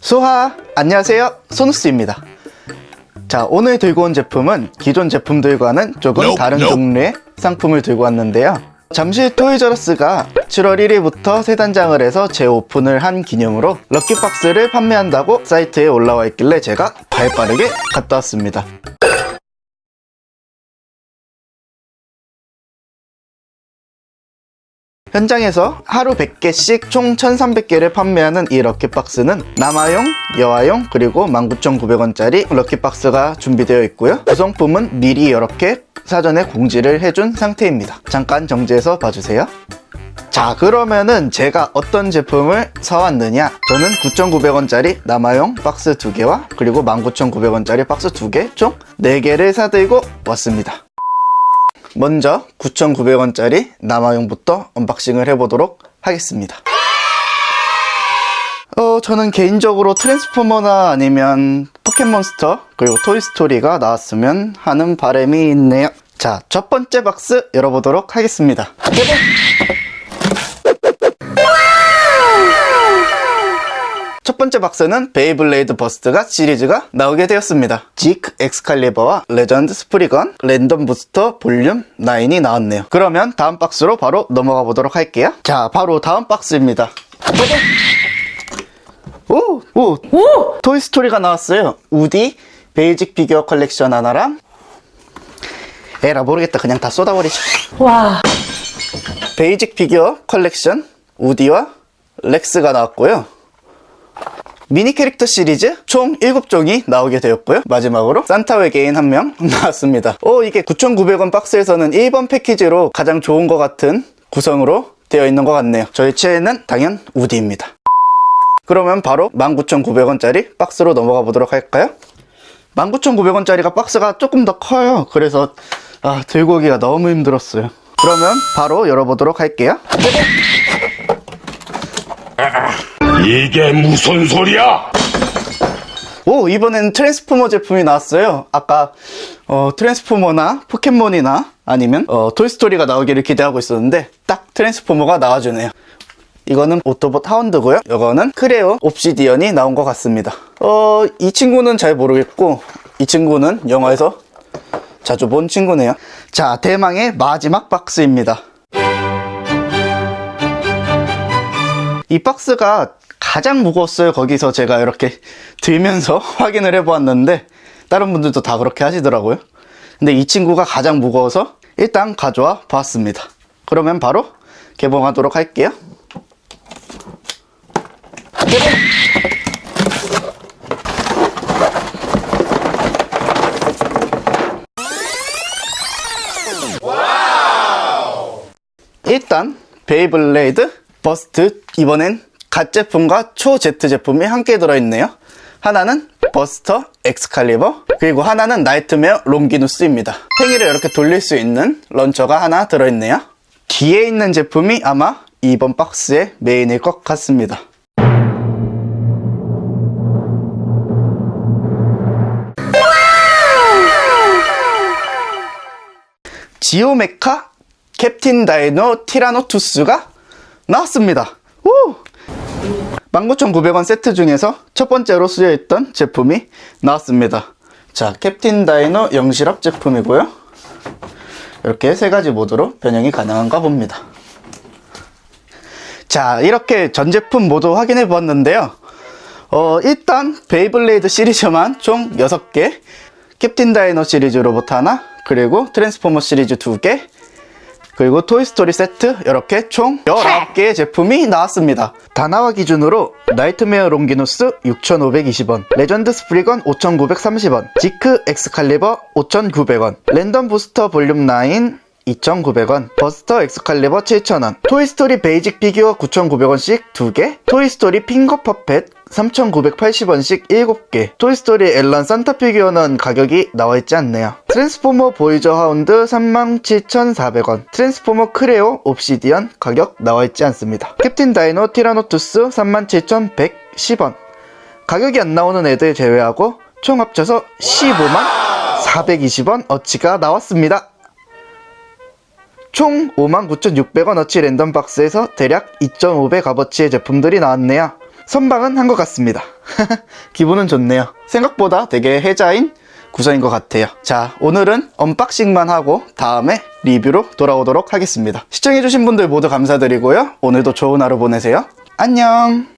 수하 안녕하세요. 소누스입니다. 자 오늘 들고 온 제품은 기존 제품들과는 조금 Nope, 다른 nope. 종류의 상품을 들고 왔는데요. 잠실 토이저러스가 7월 1일부터 새 단장을 해서 재오픈을 한 기념으로 럭키박스를 판매한다고 사이트에 올라와 있길래 제가 발 빠르게 갔다 왔습니다 현장에서 하루 100개씩 총 1300개를 판매하는 이 럭키박스는 남아용, 여아용, 그리고 19,900원짜리 럭키박스가 준비되어 있고요. 구성품은 미리 이렇게 사전에 공지를 해준 상태입니다. 잠깐 정지해서 봐주세요. 자 그러면은 제가 어떤 제품을 사왔느냐 저는 9,900원짜리 남아용 박스 2개와 그리고 19,900원짜리 박스 2개 총 4개를 사들고 왔습니다 먼저 9,900원짜리 남아용부터 언박싱을 해보도록 하겠습니다. 어, 저는 개인적으로 트랜스포머나 아니면 포켓몬스터 그리고 토이스토리가 나왔으면 하는 바람이 있네요. 자, 첫 번째 박스 열어보도록 하겠습니다. 개봉! 첫 번째 박스는 베이블레이드 버스트가 시리즈가 나오게 되었습니다. 지크 엑스칼리버와 레전드 스프리건, 랜덤 부스터 볼륨 9이 나왔네요. 그러면 다음 박스로 바로 넘어가 보도록 할게요. 자, 바로 다음 박스입니다. 오! 오! 오! 토이스토리가 나왔어요. 우디 베이직 피규어 컬렉션 하나랑 에라 모르겠다. 그냥 다 쏟아버리자. 와, 베이직 피규어 컬렉션 우디와 렉스가 나왔고요. 미니 캐릭터 시리즈 총 7종이 나오게 되었고요. 마지막으로 산타 외계인 한 명 나왔습니다. 오, 이게 9,900원 박스에서는 1번 패키지로 가장 좋은 것 같은 구성으로 되어 있는 것 같네요. 저희 최애는 당연 우디입니다. 그러면 바로 19,900원짜리 박스로 넘어가 보도록 할까요? 19,900원짜리가 박스가 조금 더 커요. 그래서 아, 들고 오기가 너무 힘들었어요. 그러면 바로 열어보도록 할게요. 이게 무슨 소리야? 오 이번엔 트랜스포머 제품이 나왔어요. 아까 어, 트랜스포머나 포켓몬이나 아니면 어, 토이스토리가 나오기를 기대하고 있었는데 딱 트랜스포머가 나와주네요. 이거는 오토봇 하운드고요. 이거는 크레오 옵시디언이 나온 것 같습니다. 어, 이 친구는 잘 모르겠고 이 친구는 영화에서 자주 본 친구네요. 자 대망의 마지막 박스입니다. 이 박스가 가장 무거웠어요. 거기서 제가 이렇게 들면서 확인을 해보았는데 다른 분들도 다 그렇게 하시더라고요. 근데 이 친구가 가장 무거워서 일단 가져와 봤습니다. 그러면 바로 개봉하도록 할게요. 개봉! 일단 베이블레이드 버스트 이번엔 갓 제품과 초 Z 제품이 함께 들어있네요. 하나는 버스터 엑스칼리버 그리고 하나는 나이트메어 롱기누스입니다. 팽이를 이렇게 돌릴 수 있는 런처가 하나 들어있네요. 뒤에 있는 제품이 아마 이번 박스의 메인일 것 같습니다. 지오메카 캡틴 다이노 티라노투스가 나왔습니다. 오! 19,900원 세트 중에서 첫 번째로 쓰여있던 제품이 나왔습니다. 자, 캡틴 다이노 영실업 제품이고요. 이렇게 세 가지 모드로 변형이 가능한가 봅니다. 자, 이렇게 전 제품 모두 확인해 보았는데요. 어, 일단 베이블레이드 시리즈만 총 6개, 캡틴 다이노 시리즈 로봇 하나, 그리고 트랜스포머 시리즈 2개, 그리고 토이스토리 세트 이렇게 총 19개의 제품이 나왔습니다. 다나와 기준으로 나이트메어 롱기누스 6,520원, 레전드 스프리건 5,930원, 지크 엑스칼리버 5,900원, 랜덤 부스터 볼륨 9 2,900원, 버스터 엑스칼리버 7,000원, 토이스토리 베이직 피규어 9,900원씩 2개, 토이스토리 핑거 퍼펫 3,980원씩 7개, 토이스토리 앨런 산타 피규어는 가격이 나와있지 않네요. 트랜스포머 보이저 하운드 37,400원, 트랜스포머 크레오 옵시디언 가격 나와있지 않습니다. 캡틴 다이노 티라노투스 37,110원, 가격이 안 나오는 애들 제외하고 총 합쳐서 15만 420원 어치가 나왔습니다. 총 59,600원 어치 랜덤 박스에서 대략 2.5배 값어치의 제품들이 나왔네요. 선방은 한 것 같습니다. 기분은 좋네요. 생각보다 되게 혜자인 구성인 것 같아요. 자, 오늘은 언박싱만 하고 다음에 리뷰로 돌아오도록 하겠습니다. 시청해주신 분들 모두 감사드리고요. 오늘도 좋은 하루 보내세요. 안녕!